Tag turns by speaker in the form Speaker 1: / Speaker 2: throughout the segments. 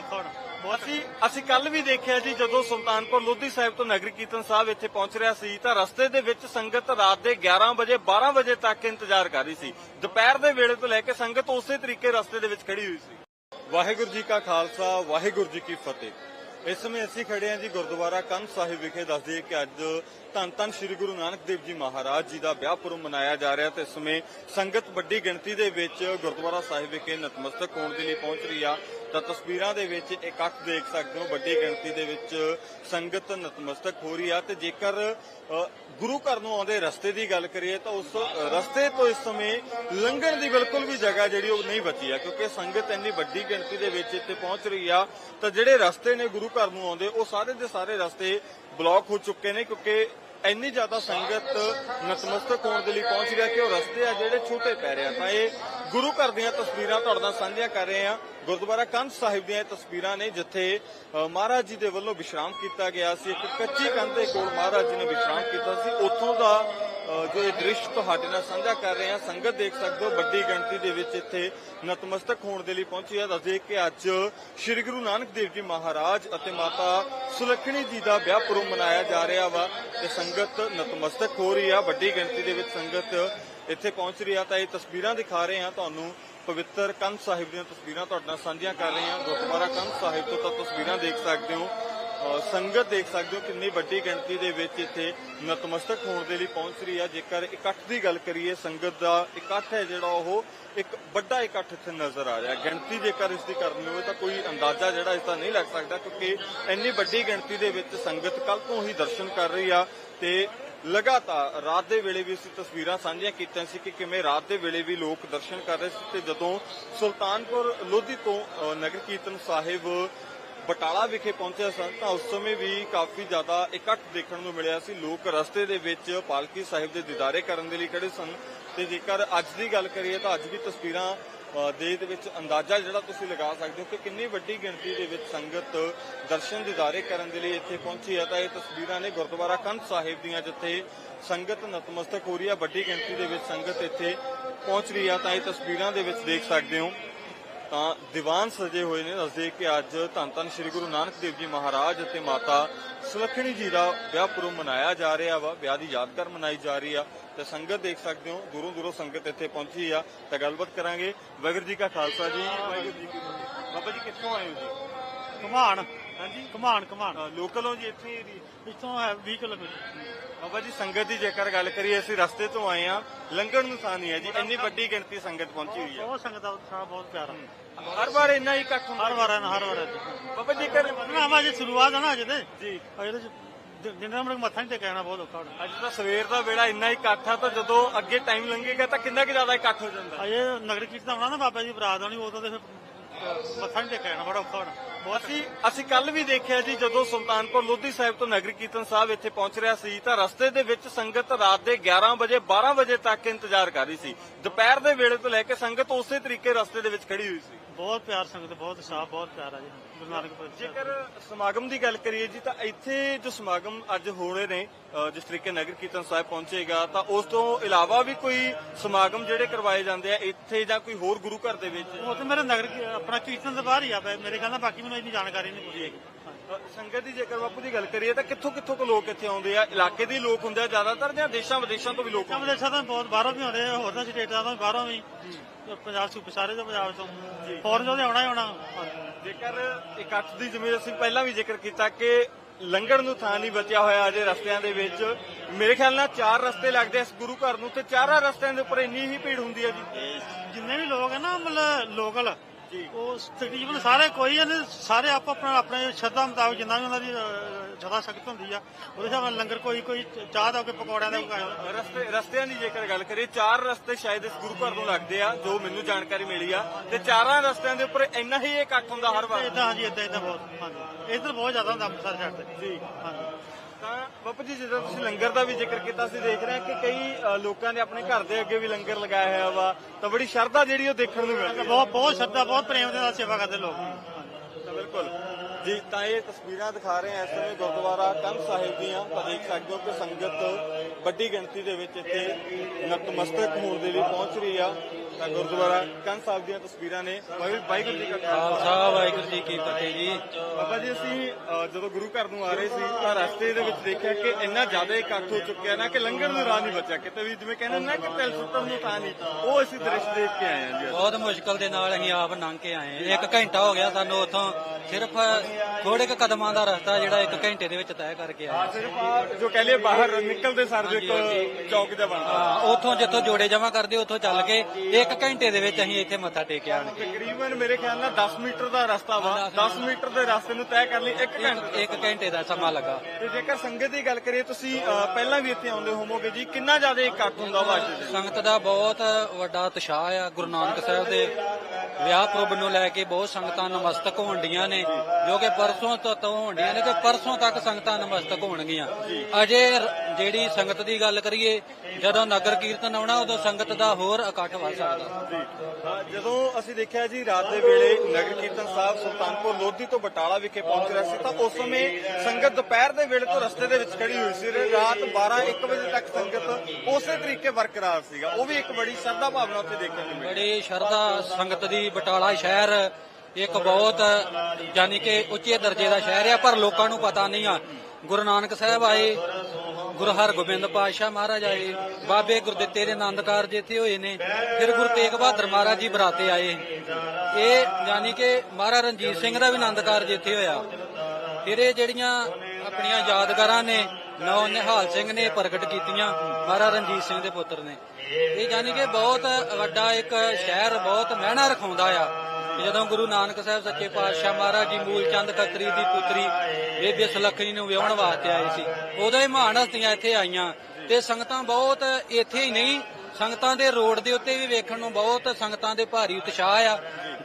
Speaker 1: ਔਖਾ
Speaker 2: ਅਸੀਂ ਅਸੀਂ ਕੱਲ ਵੀ ਦੇਖਿਆ ਜੀ, ਜਦੋਂ ਸੁਲਤਾਨਪੁਰ ਲੋਧੀ ਸਾਹਿਬ ਤੋਂ ਨਗਰ ਕੀਰਤਨ ਸਾਹਿਬ ਇੱਥੇ ਪਹੁੰਚ ਰਿਹਾ ਸੀ, ਤਾਂ ਰਸਤੇ ਦੇ ਵਿੱਚ ਸੰਗਤ ਰਾਤ ਦੇ 11 ਵਜੇ 12 ਵਜੇ ਤੱਕ ਇੰਤਜ਼ਾਰ ਕਰ ਰਹੀ ਸੀ। ਦੁਪਹਿਰ ਦੇ ਵੇਲੇ ਤੋਂ ਲੈ ਕੇ ਸੰਗਤ ਉਸੇ ਤਰੀਕੇ ਰਸਤੇ ਦੇ ਵਿੱਚ ਖੜੀ ਹੋਈ ਸੀ। ਵਾਹਿਗੁਰੂ ਜੀ ਕਾ ਖਾਲਸਾ, ਵਾਹਿਗੁਰੂ ਜੀ ਕੀ ਫਤਿਹ। ਇਸ ਸਮੇਂ ਅਸੀਂ ਖੜੇ ਹਾਂ ਜੀ ਗੁਰਦੁਆਰਾ ਕੰਧ ਸਾਹਿਬ ਵਿਖੇ, ਦੱਸਦੇ ਕਿ ਅੱਜ ਧੰਨ ਧੰਨ ਸ੍ਰੀ ਗੁਰੂ ਨਾਨਕ ਦੇਵ ਜੀ ਮਹਾਰਾਜ ਜੀ ਦਾ ਵਿਆਹ ਪੁਰਬ ਮਨਾਇਆ ਜਾ ਰਿਹਾ ਤੇ ਇਸ ਸਮੇਂ ਸੰਗਤ ਵੱਡੀ ਗਿਣਤੀ ਦੇ ਵਿੱਚ ਗੁਰਦੁਆਰਾ ਸਾਹਿਬ ਵਿਖੇ ਨਤਮਸਤਕ ਹੋਣ ਦੇ ਲਈ ਪਹੁੰਚ ਰਹੀ ਆ। ਤਾਂ ਤਸਵੀਰਾਂ ਦੇ ਵਿੱਚ ਇਕੱਠ ਦੇਖ ਸਕਦੇ ਹੋ, ਵੱਡੀ ਗਿਣਤੀ ਦੇ ਵਿੱਚ ਸੰਗਤ ਨਤਮਸਤਕ ਹੋ ਰਹੀ ਆ ਤੇ ਜੇਕਰ ਗੁਰੂ ਘਰ ਨੂੰ ਆਉਂਦੇ ਰਸਤੇ ਦੀ ਗੱਲ ਕਰੀਏ ਤਾਂ ਉਸ ਰਸਤੇ ਤੋਂ ਇਸ ਸਮੇਂ ਲੰਘਣ ਦੀ ਬਿਲਕੁਲ ਵੀ ਜਗ੍ਹਾ ਜਿਹੜੀ ਉਹ ਨਹੀਂ ਬਚੀ ਆ, ਕਿਉਂਕਿ ਸੰਗਤ ਇੰਨੀ ਵੱਡੀ ਗਿਣਤੀ ਦੇ ਵਿੱਚ ਇੱਥੇ ਪਹੁੰਚ ਰਹੀ ਆ, ਤਾਂ ਜਿਹੜੇ ਰਸਤੇ ਨੇ ਗੁਰੂ ਘਰ ਨੂੰ ਆਉਂਦੇ, ਉਹ ਸਾਰੇ ਦੇ ਸਾਰੇ ਰਸਤੇ ਬਲੌਕ ਹੋ ਚੁੱਕੇ ਨੇ, ਕਿਉਂਕਿ ਇੰਨੀ ਜ਼ਿਆਦਾ ਸੰਗਤ ਨਤਮਸਤਕ ਹੋਣ ਦੇ ਲਈ ਪਹੁੰਚ ਗਿਆ ਕਿ ਉਹ ਰਸਤੇ ਆ ਜਿਹੜੇ ਛੋਟੇ ਪੈ ਰਹੇ ਤਾਂ ਇਹ ਗੁਰੂ ਘਰ ਦੀਆਂ ਤਸਵੀਰਾਂ ਤੁਹਾਡੇ ਨਾਲ ਸਾਂਝੀਆਂ ਕਰ ਰਹੇ ਹਾਂ। ਗੁਰਦੁਆਰਾ ਕੰਧ ਸਾਹਿਬ ਦੀਆਂ ਇਹ ਤਸਵੀਰਾਂ ਨੇ, ਜਿੱਥੇ ਮਹਾਰਾਜ ਜੀ ਦੇ ਵੱਲੋਂ ਵਿਸ਼ਰਾਮ ਕੀਤਾ ਗਿਆ ਸੀ। ਇੱਕ ਕੱਚੀ ਕੰਧ ਦੇ ਕੋਲ ਮਹਾਰਾਜ ਜੀ ਨੇ ਵਿਸ਼ਰਾਮ ਕੀਤਾ ਸੀ। ਉੱਥੋਂ ਦਾ ਜੋ ਇਹ ਦ੍ਰਿਸ਼ ਤੁਹਾਡੇ ਨਾਲ ਸਾਂਝਾ ਕਰ ਰਹੇ ਹਾਂ। ਸੰਗਤ ਦੇਖ ਸਕਦੇ ਹੋ, ਵੱਡੀ ਗਿਣਤੀ ਦੇ ਵਿੱਚ ਇੱਥੇ ਨਤਮਸਤਕ ਹੋਣ ਦੇ ਲਈ ਪਹੁੰਚੀ ਹੈ। ਦੱਸਦੇ ਕਿ ਅੱਜ ਸ੍ਰੀ ਗੁਰੂ ਨਾਨਕ ਦੇਵ ਜੀ ਮਹਾਰਾਜ ਅਤੇ ਮਾਤਾ ਸੁਲੱਖਣੀ ਜੀ ਦਾ ਵਿਆਹ ਪੁਰਬ ਮਨਾਇਆ ਜਾ ਰਿਹਾ ਵਾ ਤੇ ਸੰਗਤ ਨਤਮਸਤਕ ਹੋ ਰਹੀ ਆ। ਵੱਡੀ ਗਿਣਤੀ ਦੇ ਵਿੱਚ ਸੰਗਤ ਇੱਥੇ ਪਹੁੰਚ ਰਹੀ ਆ। ਤਾਂ ਇਹ ਤਸਵੀਰਾਂ ਦਿਖਾ ਰਹੇ ਹਾਂ। ਤੁਹਾਨੂੰ ਪਵਿੱਤਰ ਕੰਧ ਸਾਹਿਬ ਦੀਆਂ ਤਸਵੀਰਾਂ ਤੁਹਾਡੇ ਨਾਲ ਸਾਂਝੀਆਂ ਕਰ ਰਹੇ ਹਾਂ। ਗੁਰਦੁਆਰਾ ਕੰਧ ਸਾਹਿਬ ਤੋਂ ਤਾਂ ਤਸਵੀਰਾਂ ਦੇਖ ਸਕਦੇ ਹੋ। ਸੰਗਤ ਦੇਖ ਸਕਦੇ ਹੋ ਕਿੰਨੀ ਵੱਡੀ ਗਿਣਤੀ ਦੇ ਵਿੱਚ ਇੱਥੇ ਨਤਮਸਤਕ ਹੋਣ ਦੇ ਲਈ ਪਹੁੰਚ ਰਹੀ ਹੈ ਜੇਕਰ ਇਕੱਠ ਦੀ ਗੱਲ ਕਰੀਏ, ਸੰਗਤ ਦਾ ਇਕੱਠ ਹੈ ਜਿਹੜਾ ਉਹ ਇੱਕ ਵੱਡਾ ਇਕੱਠ ਇੱਥੇ ਨਜ਼ਰ ਆ ਰਿਹਾ। ਗਿਣਤੀ ਜੇਕਰ ਇਸ ਦੀ ਕਰਨੀ ਹੋਵੇ ਤਾਂ ਕੋਈ ਅੰਦਾਜ਼ਾ ਜਿਹੜਾ ਇਸ ਦਾ ਨਹੀਂ ਲੱਗ ਸਕਦਾ, ਕਿਉਂਕਿ ਇੰਨੀ ਵੱਡੀ ਗਿਣਤੀ ਦੇ ਵਿੱਚ ਸੰਗਤ ਕੱਲ ਤੋਂ ਹੀ ਦਰਸ਼ਨ ਕਰ ਰਹੀ ਆ ਤੇ ਲਗਾਤਾਰ ਰਾਤ ਦੇ ਵੇਲੇ ਵੀ ਅਸੀਂ ਤਸਵੀਰਾਂ ਸਾਂਝੀਆਂ ਕੀਤੀਆਂ ਸੀ ਕਿ ਕਿਵੇਂ ਰਾਤ ਦੇ ਵੇਲੇ ਵੀ ਲੋਕ ਦਰਸ਼ਨ ਕਰ ਰਹੇ ਸੀ ਤੇ ਜਦੋਂ ਸੁਲਤਾਨਪੁਰ ਲੋਧੀ ਤੋਂ ਨਗਰ ਕੀਰਤਨ ਸਾਹਿਬ ਬਟਾਲਾ ਵਿਖੇ ਪਹੁੰਚਿਆ ਸਨ, ਤਾਂ ਉਸ ਸਮੇਂ ਵੀ ਕਾਫੀ ਜ਼ਿਆਦਾ ਇਕੱਠ ਦੇਖਣ ਨੂੰ ਮਿਲਿਆ ਸੀ। ਲੋਕ ਰਸਤੇ ਦੇ ਵਿੱਚ ਪਾਲਕੀ ਸਾਹਿਬ ਦੇ ਦੀਦਾਰੇ ਕਰਨ ਦੇ ਲਈ ਖੜੇ ਸਨ। ਤੇ ਜੇਕਰ ਅੱਜ ਦੀ ਗੱਲ ਕਰੀਏ ਤਾਂ ਅੱਜ ਵੀ ਤਸਵੀਰਾਂ ਦੇ ਦੇ ਵਿੱਚ ਅੰਦਾਜ਼ਾ ਜਿਹੜਾ ਤੁਸੀਂ ਲਗਾ ਸਕਦੇ ਹੋ ਕਿ ਕਿੰਨੀ ਵੱਡੀ ਗਿਣਤੀ ਦੇ ਵਿੱਚ ਸੰਗਤ ਦਰਸ਼ਨ ਦੀਦਾਰੇ ਕਰਨ ਦੇ ਲਈ ਇੱਥੇ ਪਹੁੰਚੀ ਹੈ। ਤਾਂ ਇਹ ਤਸਵੀਰਾਂ ਨੇ ਗੁਰਦੁਆਰਾ ਕੰਧ ਸਾਹਿਬ ਦੀਆਂ, ਜਿੱਥੇ ਸੰਗਤ ਨਤਮਸਤਕ ਹੋ ਰਹੀ ਹੈ। ਵੱਡੀ ਗਿਣਤੀ ਦੇ ਵਿੱਚ ਸੰਗਤ ਇੱਥੇ ਪਹੁੰਚ ਰਹੀ ਹੈ। ਤਾਂ ਇਹ ਤਸਵੀਰਾਂ ਦੇ ਵਿੱਚ ਦੇਖ ਸਕਦੇ ਹੋ। ਤਾਂ ਦੀਵਾਨ ਸਜੇ ਹੋਏ ਨੇ। ਦੱਸਦੇ ਕਿ ਅੱਜ ਧੰਨ ਧੰਨ ਸ੍ਰੀ ਗੁਰੂ ਨਾਨਕ ਦੇਵ ਜੀ ਮਹਾਰਾਜ ਅਤੇ ਮਾਤਾ ਸੁਲੱਖਣੀ ਜੀ ਦਾ ਵਿਆਹ ਪੁਰਬ ਮਨਾਇਆ ਜਾ ਰਿਹਾ ਵਾ। ਵਿਆਹ ਦੀ ਯਾਦਗਾਰ ਮਨਾਈ ਜਾ ਰਹੀ ਆ ਤੇ ਸੰਗਤ ਦੇਖ ਸਕਦੇ ਹੋ, ਦੂਰੋਂ ਦੂਰੋਂ ਸੰਗਤ ਇੱਥੇ ਪਹੁੰਚੀ ਆ। ਤਾਂ ਗੱਲਬਾਤ ਕਰਾਂਗੇ। ਵਾਹਿਗੁਰੂ ਜੀ ਕਾ ਖਾਲਸਾ ਜੀ। ਵਾਹਿਗੁਰੂ ਜੀ ਕੀ ਫਤਿਹ। ਬਾਬਾ ਜੀ, ਕਿੱਥੋਂ ਆਏ ਹੋ ਜੀ?
Speaker 1: ਘਮਾਣ
Speaker 2: ਹਾਂਜੀ।
Speaker 1: ਘਮਾਣ ਘਮਾਣ
Speaker 2: ਲੋਕਲ ਹੋ ਜੀ ਇੱਥੇ ਜੀ
Speaker 1: ਇੱਥੋਂ ਹੈ 20 ਕਿਲੋਮੀਟਰ।
Speaker 2: ਬਾਬਾ ਜੀ ਸੰਗਤ ਦੀ ਜੇਕਰ ਗੱਲ ਕਰੀਏ ਅਸੀਂ ਰਸਤੇ ਤੋਂ ਆਏ ਆ ਲੰਘਣ ਨੂੰ ਨਹੀਂ ਹੈ ਜੀ ਇੰਨੀ ਵੱਡੀ ਗਿਣਤੀ ਸੰਗਤ ਪਹੁੰਚੀ ਹੋਈ ਹੈ।
Speaker 1: ਬਹੁਤ ਸੰਗਤ ਦਾ ਉਤਸ਼ਾਹ ਬਹੁਤ ਪਿਆਰਾ।
Speaker 2: ਹਰ ਵਾਰ ਇੰਨਾ ਹੀ ਇਕੱਠ ਹੁੰਦਾ
Speaker 1: ਹਰ ਵਾਰ ਹੈ ਹਰ ਵਾਰ ਹੈ
Speaker 2: ਬਾਬਾ ਜੀ ਕਰ
Speaker 1: ਨਾ ਆਵਾਜ਼ ਸ਼ੁਰੂਆਤ ਹੈ ਨਾ ਅਜੇ ਤੇ।
Speaker 2: ਜੀ।
Speaker 1: ਅਜੇ ਤੇ ਜਿੰਨਾ ਮੜ ਮੱਥਾ ਨਹੀਂ ਟੇਕਣਾ ਬਹੁਤ ਔਖਾ ਹੋਣਾ।
Speaker 2: ਅੱਜ ਤਾਂ ਸਵੇਰ ਦਾ ਵੇੜਾ ਇੰਨਾ ਹੀ ਇਕੱਠ ਆ ਤਾਂ ਜਦੋਂ ਅੱਗੇ ਟਾਈਮ ਲੰਘੇਗਾ ਤਾਂ ਕਿੰਨਾ ਕਿ ਜ਼ਿਆਦਾ ਇਕੱਠ ਹੋ ਜਾਂਦਾ।
Speaker 1: ਅਜੇ ਨਗਰ ਕੀਰਤਨ ਆਉਣਾ ਨਾ ਬਾਬਾ ਜੀ ਬਰਾਤ ਆਉਣੀ ਉਦੋਂ ਤੇ ਫਿਰ ਮੱਥਾ ਨਹੀਂ ਟੇਕਣਾ ਬੜਾ ਔਖਾ ਹੋਣਾ।
Speaker 2: ਅਸੀਂ ਅਸੀਂ ਕੱਲ ਵੀ ਦੇਖਿਆ ਜੀ, ਜਦੋਂ ਸੁਲਤਾਨਪੁਰ ਲੋਧੀ ਸਾਹਿਬ ਤੋਂ ਨਗਰ ਕੀਰਤਨ ਸਾਹਿਬ ਇੱਥੇ ਪਹੁੰਚ ਰਿਹਾ ਸੀ, ਤਾਂ ਰਸਤੇ ਦੇ ਵਿੱਚ ਸੰਗਤ ਰਾਤ ਦੇ 11 ਵਜੇ 12 ਵਜੇ ਤੱਕ ਇੰਤਜ਼ਾਰ ਕਰ ਰਹੀ ਸੀ। ਦੁਪਹਿਰ ਦੇ ਵੇਲੇ ਤੋਂ ਲੈ ਕੇ ਸੰਗਤ ਉਸੇ ਤਰੀਕੇ ਰਸਤੇ ਦੇ ਵਿੱਚ ਖੜੀ ਹੋਈ ਸੀ।
Speaker 1: ਬਹੁਤ ਪਿਆਰ ਸੰਗਤ ਬਹੁਤ ਉਤਸ਼ਾਹ ਬਹੁਤ ਪਿਆਰਾ ਜੀ। ਗੁਰੂ ਨਾਨਕ
Speaker 2: ਜੇਕਰ ਸਮਾਗਮ ਦੀ ਗੱਲ ਕਰੀਏ ਜੀ ਤਾਂ ਇੱਥੇ ਜੋ ਸਮਾਗਮ ਅੱਜ ਹੋ ਰਹੇ ਨੇ ਅ, ਜਿਸ ਤਰੀਕੇ ਨਗਰ ਕੀਰਤਨ ਸਾਹਿਬ ਪਹੁੰਚੇਗਾ ਤਾਂ ਉਸ ਤੋਂ ਇਲਾਵਾ ਵੀ ਕੋਈ ਸਮਾਗਮ ਜਿਹੜੇ ਕਰਵਾਏ ਜਾਂਦੇ ਆ ਇੱਥੇ ਜਾਂ ਕੋਈ ਹੋਰ ਗੁਰੂ ਘਰ ਦੇ ਵਿੱਚ?
Speaker 1: ਉਹ ਤੇ ਮੇਰੇ ਨਗਰ ਕੀ- ਆਪਣਾ ਕੀਰਤਨ ਦੇ ਬਾਹਰ ਹੀ ਆ ਬਈ ਮੇਰੇ ਖਿਆਲ ਨਾਲ ਬਾਕੀ ਮੈਨੂੰ ਇੰਨੀ ਜਾਣਕਾਰੀ ਨਹੀਂ ਪੂਰੀ ਹੈਗੀ।
Speaker 2: ਸੰਗਤ ਦੀ ਜੇਕਰ ਬਾਪੂ ਦੀ ਗੱਲ ਕਰੀਏ ਤਾਂ ਕਿੱਥੋਂ ਕਿੱਥੋਂ ਕੋ ਲੋਕ ਇੱਥੇ ਆਉਂਦੇ ਆ? ਇਲਾਕੇ ਦੇ ਲੋਕ ਹੁੰਦੇ ਆ ਜ਼ਿਆਦਾਤਰ ਜਾਂ ਦੇਸ਼ਾਂ ਵਿਦੇਸ਼ਾਂ ਤੋਂ ਵੀ ਲੋਕ
Speaker 1: ਕੰਮ ਦੇ ਸਾਧਨ ਬਹੁਤ ਬਾਹਰੋਂ ਵੀ ਆਉਂਦੇ ਆ ਹੋਰ ਤਾਂ ਸਟੇਟਾਂ ਤੋਂ ਬਾਹਰੋਂ ਵੀ। ਤੇ ਪੰਜਾਬ ਸੂਬੇ ਸਾਰੇ ਤੋਂ ਪੰਜਾਬ ਤੋਂ ਤੋਂ ਤੇ ਆਉਣਾ ਹੀ ਆਉਣਾ।
Speaker 2: ਜੇਕਰ ਇਕੱਠ ਦੀ ਜਿਵੇਂ ਅਸੀਂ ਪਹਿਲਾਂ ਵੀ ਜ਼ਿਕਰ ਕੀਤਾ ਕਿ ਲੰਘਣ ਨੂੰ ਥਾਂ ਨਹੀਂ ਬਚਿਆ ਹੋਇਆ ਅਜੇ ਰਸਤਿਆਂ ਦੇ ਵਿੱਚ ਮੇਰੇ ਖਿਆਲ ਨਾਲ ਚਾਰ ਰਸਤੇ ਲੱਗਦੇ ਇਸ ਗੁਰੂ ਘਰ ਨੂੰ ਤੇ ਚਾਰਾਂ ਰਸਤਿਆਂ ਦੇ ਉੱਪਰ ਇੰਨੀ ਹੀ ਭੀੜ ਹੁੰਦੀ ਹੈ ਜੀ।
Speaker 1: ਜਿੰਨੇ ਵੀ ਲੋਕ ਹੈ ਨਾ ਮਤਲਬ ਲੋਕਲ
Speaker 2: ਜੀ।
Speaker 1: ਉਹ ਤਕਰੀਬਨ ਸਾਰੇ ਕੋਈ ਇਹਨੇ ਸਾਰੇ ਆਪੋ ਆਪਣਾ ਆਪਣੇ ਸ਼ਰਧਾ ਮੁਤਾਬਕ ਜਿੰਨਾ ਵੀ ਉਹਨਾਂ ਦੀ ਜਦਾ ਸ਼ਕਤ ਹੁੰਦੀ ਆ ਉਹਦੇ ਹਿਸਾਬ ਨਾਲ ਲੰਗਰ ਕੋਈ ਕੋਈ ਚਾਹ ਦਾ ਕੋਈ ਪਕੌੜਿਆਂ ਦਾ ਕੋਈ
Speaker 2: ਰਸਤੇ ਰਸਤਿਆਂ ਦੀ ਜੇਕਰ ਗੱਲ ਕਰੀਏ ਚਾਰ ਰਸਤੇ ਸ਼ਾਇਦ ਇਸ ਗੁਰੂ ਘਰ ਨੂੰ ਲੱਗਦੇ ਆ ਜੋ ਮੈਨੂੰ ਜਾਣਕਾਰੀ ਮਿਲੀ ਆ ਤੇ ਚਾਰਾਂ ਰਸਤਿਆਂ ਦੇ ਉੱਪਰ ਇੰਨਾ ਹੀ ਇਕੱਠ ਹੁੰਦਾ ਹਰ ਵਾਰ।
Speaker 1: ਇਦਾਂ ਹਾਂਜੀ ਇਦਾਂ ਇਦਾਂ ਬਹੁਤ ਹਾਂਜੀ। ਇੱਧਰ ਬਹੁਤ ਜ਼ਿਆਦਾ ਹੁੰਦਾ ਅੰਮ੍ਰਿਤਸਰ ਸਾਈਡ ਤੇ।
Speaker 2: ਜੀ।
Speaker 1: ਹਾਂਜੀ।
Speaker 2: ਤਾਂ ਬਾਪੂ ਜੀ ਜਦੋਂ ਤੁਸੀਂ ਲੰਗਰ ਦਾ ਵੀ ਜ਼ਿਕਰ ਕੀਤਾ ਸੀ ਦੇਖ ਰਹੇ ਹਾਂ ਕਿ ਕਈ ਲੋਕਾਂ ਨੇ ਆਪਣੇ ਘਰ ਦੇ ਅੱਗੇ ਵੀ ਲੰਗਰ ਲਗਾਇਆ ਹੋਇਆ ਵਾ। ਤਾਂ ਬੜੀ ਸ਼ਰਧਾ ਜਿਹੜੀ ਉਹ ਦੇਖਣ ਨੂੰ ਮਿਲਦੀ ਹੈ।
Speaker 1: ਬਹੁਤ ਬਹੁਤ ਸ਼ਰਧਾ ਬਹੁਤ ਪ੍ਰੇਮ ਦੇ ਨਾਲ ਸੇਵਾ ਕਰਦੇ ਲੋਕ।
Speaker 2: ਤਾਂ ਬਿਲਕੁਲ। ਜੀ ਤਾਂ ਇਹ ਤਸਵੀਰਾਂ ਦਿਖਾ ਰਹੇ ਹਾਂ ਇਸ ਸਮੇਂ ਗੁਰਦੁਆਰਾ ਕੰਧ ਸਾਹਿਬ ਦੀਆਂ। ਤਾਂ ਦੇਖ ਸਕਦੇ ਹੋ ਕਿ ਸੰਗਤ ਵੱਡੀ ਗਿਣਤੀ ਦੇ ਵਿੱਚ ਇੱਥੇ ਨਤਮਸਤਕ ਹੋਣ ਦੇ ਲਈ ਪਹੁੰਚ ਰਹੀ ਆ। ਤਾਂ ਗੁਰਦੁਆਰਾ ਕੰਨ ਸਾਹਿਬ ਦੀਆਂ ਤਸਵੀਰਾਂ ਨੇ। ਵਾਹਿਗੁਰੂ ਵਾਹਿਗੁਰੂ ਜੀ ਕਾ ਖਾਲਸਾ।
Speaker 3: ਵਾਹਿਗੁਰੂ ਜੀ ਕੀ ਫਤਿਹ ਜੀ।
Speaker 2: ਬਾਬਾ ਜੀ ਅਸੀਂ ਜਦੋਂ ਗੁਰੂ ਘਰ ਨੂੰ ਆ ਰਹੇ ਸੀ ਤਾਂ ਰਸਤੇ ਦੇ ਵਿੱਚ ਦੇਖਿਆ ਕਿ ਇੰਨਾ ਜ਼ਿਆਦਾ ਇਕੱਠ ਹੋ ਚੁੱਕਿਆ ਨਾ ਕਿ ਲੰਗਰ ਨੂੰ ਰਾਹ ਨਹੀਂ ਬਚਿਆ। ਕਿਤੇ ਵੀ ਜਿਵੇਂ ਕਹਿੰਦੇ ਨਾ ਕਿ ਤਿਲ ਸੁੱਤਮ ਨੂੰ ਤਾਂ ਨਹੀਂ। ਉਹ ਅਸੀਂ ਦ੍ਰਿਸ਼ ਦੇਖ ਕੇ ਆਏ ਹਾਂ ਜੀ।
Speaker 3: ਬਹੁਤ ਮੁਸ਼ਕਲ ਦੇ ਨਾਲ ਅਸੀਂ ਆਪ ਲੰਘ ਕੇ ਆਏ। ਇੱਕ ਘੰਟਾ ਹੋ ਗਿਆ ਸਾਨੂੰ ਉੱਥੋਂ ਸਿਰਫ ਥੋੜੇ ਕੁ ਕਦਮਾਂ ਦਾ ਰਸਤਾ ਜਿਹੜਾ ਇੱਕ ਘੰਟੇ ਦੇ ਵਿੱਚ ਤੈਅ ਕਰਕੇ ਆਏ।
Speaker 2: ਸਿਰਫ ਜੋ ਕਹਿ ਲਈਏ ਬਾਹਰ ਨਿਕਲਦੇ ਸਰ ਜੋ ਇੱਕ ਚੌਕ ਜਿਹਾ ਬਣਦਾ।
Speaker 3: ਉੱਥੋਂ ਜਿੱਥੋਂ ਜੋੜੇ ਜਮਾ ਕਰਦੇ ਉੱਥੋਂ ਚੱਲ ਕੇ ਇੱਕ ਘੰਟੇ ਦੇ ਵਿੱਚ ਅਸੀਂ ਇੱਥੇ ਮੱਥਾ ਟੇਕਿਆ ਆਣ ਕੇ
Speaker 2: ਤਕਰੀਬਨ ਮੇਰੇ ਖਿਆਲ ਨਾਲ 10 ਮੀਟਰ ਦਾ ਰਸਤਾ ਵਾ। 10 ਮੀਟਰ ਦੇ ਰਸਤੇ ਨੂੰ ਤੈਅ ਕਰਨ ਲਈ 1 ਘੰਟਾ।
Speaker 3: ਇੱਕ- ਇੱਕ ਘੰਟੇ ਦਾ ਸਮਾਂ ਲੱਗਾ।
Speaker 2: ਤੇ ਜੇਕਰ ਸੰਗਤ ਦੀ ਗੱਲ ਕਰੀਏ ਤੁਸੀਂ ਪਹਿਲਾਂ ਵੀ ਇੱਥੇ ਆਉਂਦੇ ਹੋਵੋਗੇ ਜੀ ਕਿੰਨਾ ਜ਼ਿਆਦਾ ਇਕੱਠ ਹੁੰਦਾ ਵਾ ਦੇ
Speaker 3: ਸੰਗਤ ਦਾ ਬਹੁਤ ਵੱਡਾ ਉਤਸ਼ਾਹ ਆ ਗੁਰੂ ਨਾਨਕ ਸਾਹਿਬ ਦੇ ਵਿਆਹ ਪੁਰਬ ਨੂੰ ਲੈ ਕੇ ਬਹੁਤ ਸੰਗਤਾਂ ਨਮਸਤਕ ਹੋਣ ਡੀਆਂ ਨੇ ਜੋ ਕਿ ਪਰਸੋਂ ਤੋਂ ਤੋਂ ਹੋਣ ਡੀਆਂ ਨੇ ਤੇ ਪਰਸੋਂ ਤੱਕ ਸੰਗਤਾਂ ਨਮਸਤਕ ਹੋਣਗੀਆਂ। ਅਜੇ ਜਿਹੜੀ ਸੰਗਤ ਦੀ ਗੱਲ ਕਰੀਏ ਜਦੋਂ ਨਗਰ ਕੀਰਤਨ ਆਉਣਾ ਉਦੋਂ ਸੰਗਤ ਦਾ ਹੋਰ ਇਕੱਠ ਵੱਧ ਸਕਦਾ।
Speaker 2: ਜਦੋਂ ਅਸੀਂ ਦੇਖਿਆ ਜੀ ਰਾਤ ਦੇ ਵੇਲੇ ਨਗਰ ਕੀਰਤਨ ਸਾਹਿਬ ਸੁਲਤਾਨਪੁਰ ਲੋਧੀ ਤੋਂ ਬਟਾਲਾ ਵਿਖੇ ਪਹੁੰਚ ਰਿਹਾ ਸੀ ਤਾਂ ਉਸ ਸਮੇਂ ਸੰਗਤ ਦੁਪਹਿਰ ਦੇ ਵੇਲੇ ਤੋਂ ਰਸਤੇ ਦੇ ਵਿੱਚ ਖੜੀ ਹੋਈ ਸੀ ਰਾਤ 12 1 ਵਜੇ ਤੱਕ ਸੰਗਤ ਉਸੇ ਤਰੀਕੇ ਬਰਕਰਾਰ ਸੀਗਾ। ਉਹ ਵੀ ਇੱਕ ਬੜੀ ਸ਼ਰਧਾ ਭਾਵਨਾ ਉੱਥੇ ਦੇਖਣ ਨੂੰ ਮਿਲੀ।
Speaker 3: ਬੜੀ ਸ਼ਰਧਾ ਸੰਗਤ ਦੀ ਬਟਾਲਾ ਸ਼ਹਿਰ, ਇੱਕ ਬਹੁਤ ਯਾਨੀ ਕਿ ਉੱਚੇ ਦਰਜੇ ਦਾ ਸ਼ਹਿਰ ਆ, ਪਰ ਲੋਕਾਂ ਨੂੰ ਪਤਾ ਨਹੀਂ ਆ। ਗੁਰੂ ਨਾਨਕ ਸਾਹਿਬ ਆਏ, ਗੁਰੂ ਹਰਗੋਬਿੰਦ ਪਾਤਸ਼ਾਹ ਮਹਾਰਾਜ ਆਏ, ਬਾਬੇ ਗੁਰਦਿੱਤੇ ਦੇ ਆਨੰਦ ਕਾਰਜ ਇੱਥੇ ਹੋਏ ਨੇ, ਫਿਰ ਗੁਰੂ ਤੇਗ ਬਹਾਦਰ ਮਹਾਰਾਜ ਜੀ ਬਰਾਤੇ ਆਏ। ਇਹ ਯਾਨੀ ਕਿ ਮਹਾਰਾਜ ਰਣਜੀਤ ਸਿੰਘ ਦਾ ਵੀ ਆਨੰਦ ਕਾਰਜ ਇੱਥੇ ਹੋਇਆ। ਫਿਰ ਇਹ ਜਿਹੜੀਆਂ ਆਪਣੀਆਂ ਯਾਦਗਾਰਾਂ ਨੇ ਨੌ ਨਿਹਾਲ ਸਿੰਘ ਨੇ ਪ੍ਰਗਟ ਕੀਤੀਆਂ ਮਹਾਰਾਜ ਰਣਜੀਤ ਸਿੰਘ ਦੇ ਪੁੱਤਰ ਨੇ। ਇਹ ਯਾਨੀ ਕਿ ਬਹੁਤ ਵੱਡਾ ਇੱਕ ਸ਼ਹਿਰ, ਬਹੁਤ ਮਹਿਣਾ ਰਖਾਉਂਦਾ ਆ। ਜਦੋਂ ਗੁਰੂ ਨਾਨਕ ਸਾਹਿਬ ਸੱਚੇ ਪਾਤਸ਼ਾਹ ਮਹਾਰਾਜ ਜੀ ਮੂਲ ਚੰਦ ਖੱਤਰੀ ਦੀ ਪੁੱਤਰੀ ਬੇਬੇ ਸੁਲੱਖਣੀ ਨੂੰ ਵਿਆਹਣ ਵਾਸਤੇ ਆਏ ਸੀ, ਉਦੋਂ ਹੀ ਮਹਾਨ ਹਸਤੀਆਂ ਇੱਥੇ ਆਈਆਂ। ਤੇ ਸੰਗਤਾਂ ਬਹੁਤ ਇੱਥੇ ਹੀ ਨਹੀਂ, ਸੰਗਤਾਂ ਦੇ ਰੋਡ ਦੇ ਉੱਤੇ ਵੀ ਵੇਖਣ ਨੂੰ ਬਹੁਤ ਸੰਗਤਾਂ ਦੇ ਭਾਰੀ ਉਤਸ਼ਾਹ ਆ।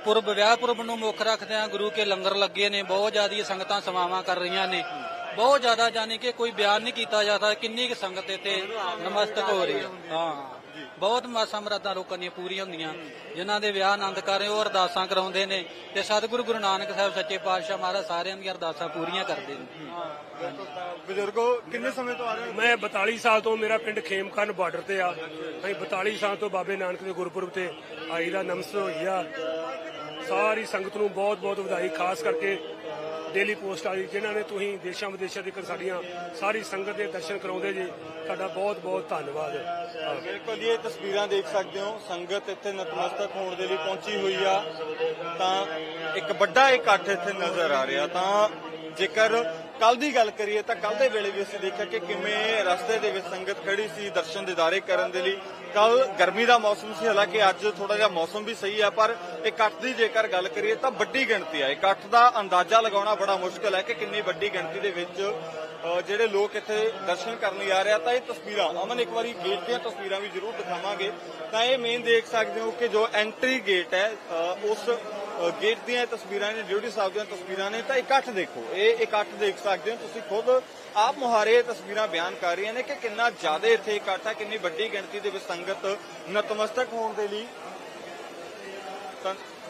Speaker 3: ਪੁਰਬ ਵਿਆਹ ਪੁਰਬ ਨੂੰ ਮੁੱਖ ਰੱਖਦਿਆਂ ਗੁਰੂ ਕੇ ਲੰਗਰ ਲੱਗੇ ਨੇ, ਬਹੁਤ ਜ਼ਿਆਦੀ ਸੰਗਤਾਂ ਸਮਾਵਾਂ ਕਰ ਰਹੀਆਂ ਨੇ। ਬਹੁਤ ਜ਼ਿਆਦਾ ਜਾਨੀ ਕਿ ਕੋਈ ਬਿਆਨ ਨਹੀਂ ਕੀਤਾ ਜਾਂਦਾ ਕਿੰਨੀ ਕੁ ਸੰਗਤ ਇੱਥੇ ਨਮਸਤਕ ਹੋ ਰਹੀ ਹੈ। ਹਾਂ। ਬਹੁਤ ਮਾਸਾ ਮਰਾਦਾਂ ਲੋਕਾਂ ਦੀਆਂ ਪੂਰੀਆਂ ਹੁੰਦੀਆਂ। ਜਿਨ੍ਹਾਂ ਦੇ ਵਿਆਹ ਆਨੰਦ ਕਰ ਰਹੇ ਉਹ ਅਰਦਾਸਾਂ ਕਰਾਉਂਦੇ ਨੇ ਤੇ ਸਤਿਗੁਰੂ ਗੁਰੂ ਨਾਨਕ ਸਾਹਿਬ ਸੱਚੇ ਪਾਤਸ਼ਾਹ ਮਹਾਰਾਜ ਸਾਰਿਆਂ ਦੀਆਂ ਅਰਦਾਸਾਂ ਪੂਰੀਆਂ ਕਰਦੇ ਨੇ।
Speaker 2: ਬਜ਼ੁਰਗੋ ਕਿੰਨੇ ਸਮੇਂ ਤੋਂ ਆ ਰਹੇ
Speaker 4: ਮੈਂ 42 ਸਾਲ ਤੋਂ ਮੇਰਾ ਪਿੰਡ ਖੇਮਖਾਨ ਬਾਰਡਰ ਤੇ ਆ। ਅਸੀਂ 42 ਸਾਲ ਤੋਂ ਬਾਬੇ ਨਾਨਕ ਦੇ ਗੁਰਪੁਰਬ ਤੇ ਆਈ ਦਾ ਨਮਸ ਹੋਈ ਆ ਸਾਰੀ ਸੰਗਤ ਨੂੰ ਬਹੁਤ ਬਹੁਤ ਵਧਾਈ ਖਾਸ ਕਰਕੇ ਡੇਲੀ ਪੋਸਟ ਵਾਲੀ ਜਿਨ੍ਹਾਂ ਨੇ ਤੁਸੀਂ ਦੇਸ਼ਾਂ ਵਿਦੇਸ਼ਾਂ ਦੀ ਸਾਡੀਆਂ ਸਾਰੀ ਸੰਗਤ ਦੇ ਦਰਸ਼ਨ ਕਰਾਉਂਦੇ ਜੀ, ਤੁਹਾਡਾ ਬਹੁਤ ਬਹੁਤ ਧੰਨਵਾਦ।
Speaker 2: ਬਿਲਕੁਲ ਜੀ, ਇਹ ਤਸਵੀਰਾਂ ਦੇਖ ਸਕਦੇ ਹੋ, ਸੰਗਤ ਇੱਥੇ ਨਤਮਸਤਕ ਹੋਣ ਦੇ ਲਈ ਪਹੁੰਚੀ ਹੋਈ ਆ। ਤਾਂ ਇੱਕ ਵੱਡਾ ਇਕੱਠ ਇੱਥੇ ਨਜ਼ਰ ਆ ਰਿਹਾ। ਤਾਂ ਜੇਕਰ ਕੱਲ ਦੀ ਗੱਲ ਕਰੀਏ ਤਾਂ ਕੱਲ ਦੇ ਵੇਲੇ ਵੀ ਅਸੀਂ ਦੇਖਿਆ ਕਿ ਕਿਵੇਂ ਰਸਤੇ ਦੇ ਵਿੱਚ ਸੰਗਤ ਖੜੀ ਸੀ ਦਰਸ਼ਨ ਦਿਦਾਰੇ ਕਰਨ ਦੇ ਲਈ। ਕੱਲ ਗਰਮੀ ਦਾ ਮੌਸਮ ਸੀ, ਹਾਲਾਂਕਿ ਅੱਜ ਥੋੜਾ ਜਿਹਾ ਮੌਸਮ ਵੀ ਸਹੀ ਹੈ ਪਰ ਇਕੱਠ ਦੀ ਜੇਕਰ ਗੱਲ ਕਰੀਏ ਤਾਂ ਵੱਡੀ ਗਿਣਤੀ ਹੈ ਇਕੱਠ ਦਾ ਅੰਦਾਜ਼ਾ ਲਗਾਉਣਾ ਬੜਾ ਮੁਸ਼ਕਲ ਹੈ ਕਿ ਕਿੰਨੀ ਵੱਡੀ ਗਿਣਤੀ ਦੇ ਵਿੱਚ ਜਿਹੜੇ ਲੋਕ ਇੱਥੇ ਦਰਸ਼ਨ ਕਰਨ ਲਈ ਆ ਰਹੇ ਆ, ਤਾਂ ਇਹ ਤਸਵੀਰਾਂ, ਅਮਨ ਇੱਕ ਵਾਰੀ ਗੇਟ ਦੀਆਂ ਤਸਵੀਰਾਂ ਵੀ ਜ਼ਰੂਰ ਦਿਖਾਵਾਂਗੇ। ਤਾਂ ਇਹ ਮੇਨ ਦੇਖ ਸਕਦੇ ਹੋ ਕਿ ਜੋ ਐਂਟਰੀ ਗੇਟ ਹੈ ਉਸ ਗੇਟ ਦੀਆਂ ਤਸਵੀਰਾਂ ਨੇ, ਡਿਊਟੀ ਸਾਹਿਬ ਦੀਆਂ ਤਸਵੀਰਾਂ ਨੇ, ਤਾਂ ਇਕੱਠ ਦੇਖੋ। ਇਹ ਇਕੱਠ ਦੇਖ ਸਕਦੇ ਹੋ, ਤੁਸੀਂ ਖੁਦ ਆਪ ਮੁਹਾਰੇ ਤਸਵੀਰਾਂ ਬਿਆਨ ਕਰ ਰਹੀਆਂ ਨੇ ਕਿ ਕਿੰਨਾ ਜ਼ਿਆਦਾ ਇੱਥੇ ਇਕੱਠ ਹੈ, ਕਿੰਨੀ ਵੱਡੀ ਗਿਣਤੀ ਦੇ ਵਿੱਚ ਸੰਗਤ ਨਤਮਸਤਕ ਹੋਣ ਦੇ ਲਈ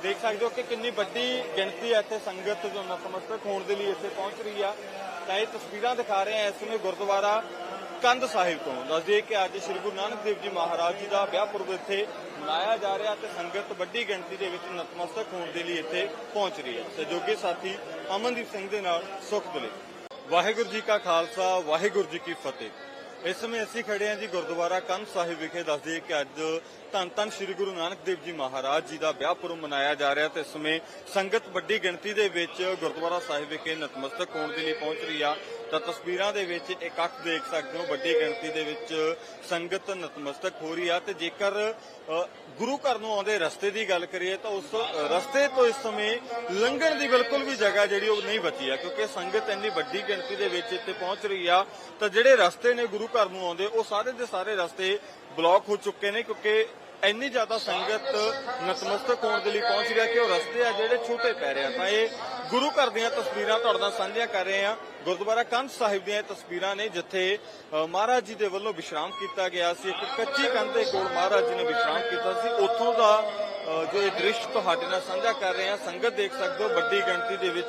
Speaker 2: ਦੇਖ ਸਕਦੇ ਹੋ ਕਿ ਕਿੰਨੀ ਵੱਡੀ ਗਿਣਤੀ ਹੈ ਇੱਥੇ ਸੰਗਤ ਜੋ ਨਤਮਸਤਕ ਹੋਣ ਦੇ ਲਈ ਇੱਥੇ ਪਹੁੰਚ ਰਹੀ ਆ। ਤਾਂ ਇਹ ਤਸਵੀਰਾਂ ਦਿਖਾ ਰਹੇ ਆ ਇਸ ਸਮੇਂ ਗੁਰਦੁਆਰਾ ਕੰਧ ਸਾਹਿਬ ਤੋਂ। ਦੱਸਦੇ ਕਿ ਅੱਜ ਸ੍ਰੀ ਗੁਰੂ ਨਾਨਕ ਦੇਵ ਜੀ ਮਹਾਰਾਜ ਜੀ ਦਾ ਵਿਆਹ ਪੁਰਬ ਇੱਥੇ ਮਨਾਇਆ ਜਾ ਰਿਹਾ ਤੇ ਸੰਗਤ ਵੱਡੀ ਗਿਣਤੀ ਦੇ ਵਿੱਚ ਨਤਮਸਤਕ ਹੋਣ ਦੇ ਲਈ ਇੱਥੇ ਪਹੁੰਚ ਰਹੀ ਹੈ। ਸਹਿਯੋਗੀ ਸਾਥੀ ਅਮਨਦੀਪ ਸਿੰਘ ਦੇ ਨਾਲ ਸੁਖ ਦੁਲੇ ਵਾਹਿਗੁਰੂ ਜੀ ਕਾ ਖਾਲਸਾ, ਵਾਹਿਗੁਰੂ ਜੀ ਕੀ ਫਤਿਹ। ਇਸ ਸਮੇਂ ਅਸੀਂ ਖੜੇ ਹਾਂ ਜੀ ਗੁਰਦੁਆਰਾ ਕੰਧ ਸਾਹਿਬ ਵਿਖੇ। ਦੱਸਦੇ ਕਿ ਅੱਜ ਧੰਨ ਧੰਨ ਸ੍ਰੀ ਗੁਰੂ ਨਾਨਕ ਦੇਵ ਜੀ ਮਹਾਰਾਜ ਜੀ ਦਾ ਵਿਆਹ ਪੁਰਬ ਮਨਾਇਆ ਜਾ ਰਿਹਾ ਤੇ ਇਸ ਸਮੇਂ ਸੰਗਤ ਵੱਡੀ ਗਿਣਤੀ ਦੇ ਵਿੱਚ ਗੁਰਦੁਆਰਾ ਸਾਹਿਬ ਵਿਖੇ ਨਤਮਸਤਕ ਹੋਣ ਦੇ ਲਈ ਪਹੁੰਚ ਰਹੀ ਆ। ਤਾਂ ਤਸਵੀਰਾਂ ਦੇ ਵਿੱਚ ਇਕੱਠ ਦੇਖ ਸਕਦੇ ਹੋ, ਵੱਡੀ ਗਿਣਤੀ ਦੇ ਵਿੱਚ ਸੰਗਤ ਨਤਮਸਤਕ ਹੋ ਰਹੀ ਆ ਤੇ ਜੇਕਰ ਗੁਰੂ ਘਰ ਨੂੰ ਆਉਂਦੇ ਰਸਤੇ ਦੀ ਗੱਲ ਕਰੀਏ ਤਾਂ ਉਸ ਰਸਤੇ ਤੋਂ ਇਸ ਸਮੇਂ ਲੰਘਣ ਦੀ ਬਿਲਕੁਲ ਵੀ ਜਗ੍ਹਾ ਜਿਹੜੀ ਉਹ ਨਹੀਂ ਬਚੀ ਆ, ਕਿਉਂਕਿ ਸੰਗਤ ਇੰਨੀ ਵੱਡੀ ਗਿਣਤੀ ਦੇ ਵਿੱਚ ਇੱਥੇ ਪਹੁੰਚ ਰਹੀ ਆ, ਤਾਂ ਜਿਹੜੇ ਰਸਤੇ ਨੇ ਗੁਰੂ ਘਰ ਨੂੰ ਆਉਂਦੇ, ਉਹ ਸਾਰੇ ਦੇ ਸਾਰੇ ਰਸਤੇ ਬਲੌਕ ਹੋ ਚੁੱਕੇ ਨੇ, ਕਿਉਂਕਿ ਇੰਨੀ ਜ਼ਿਆਦਾ ਸੰਗਤ ਨਤਮਸਤਕ ਹੋਣ ਦੇ ਲਈ ਪਹੁੰਚ ਰਿਹਾ ਕਿ ਉਹ ਰਸਤੇ ਆ ਜਿਹੜੇ ਛੋਟੇ ਪੈ ਰਹੇ ਆ। ਤਾਂ ਇਹ ਗੁਰੂ ਘਰ ਦੀਆਂ ਤਸਵੀਰਾਂ ਤੁਹਾਡੇ ਨਾਲ ਸਾਂਝੀਆਂ ਕਰ ਰਹੇ ਆ। ਗੁਰਦੁਆਰਾ ਕੰਧ ਸਾਹਿਬ ਦੀਆਂ ਇਹ ਤਸਵੀਰਾਂ ਨੇ, ਜਿੱਥੇ ਮਹਾਰਾਜ ਜੀ ਦੇ ਵੱਲੋਂ ਵਿਸ਼ਰਾਮ ਕੀਤਾ ਗਿਆ ਸੀ। ਇੱਕ ਕੱਚੀ ਕੰਧ ਦੇ ਕੋਲ ਮਹਾਰਾਜ ਜੀ ਨੇ ਵਿਸ਼ਰਾਮ ਕੀਤਾ ਸੀ। ਉੱਥੋਂ ਦਾ ਜੋ ਇਹ ਦ੍ਰਿਸ਼ ਤੁਹਾਡੇ ਨਾਲ ਸਾਂਝਾ ਕਰ ਰਹੇ ਆ, ਸੰਗਤ ਦੇਖ ਸਕਦੇ ਹੋ ਵੱਡੀ ਗਿਣਤੀ ਦੇ ਵਿੱਚ।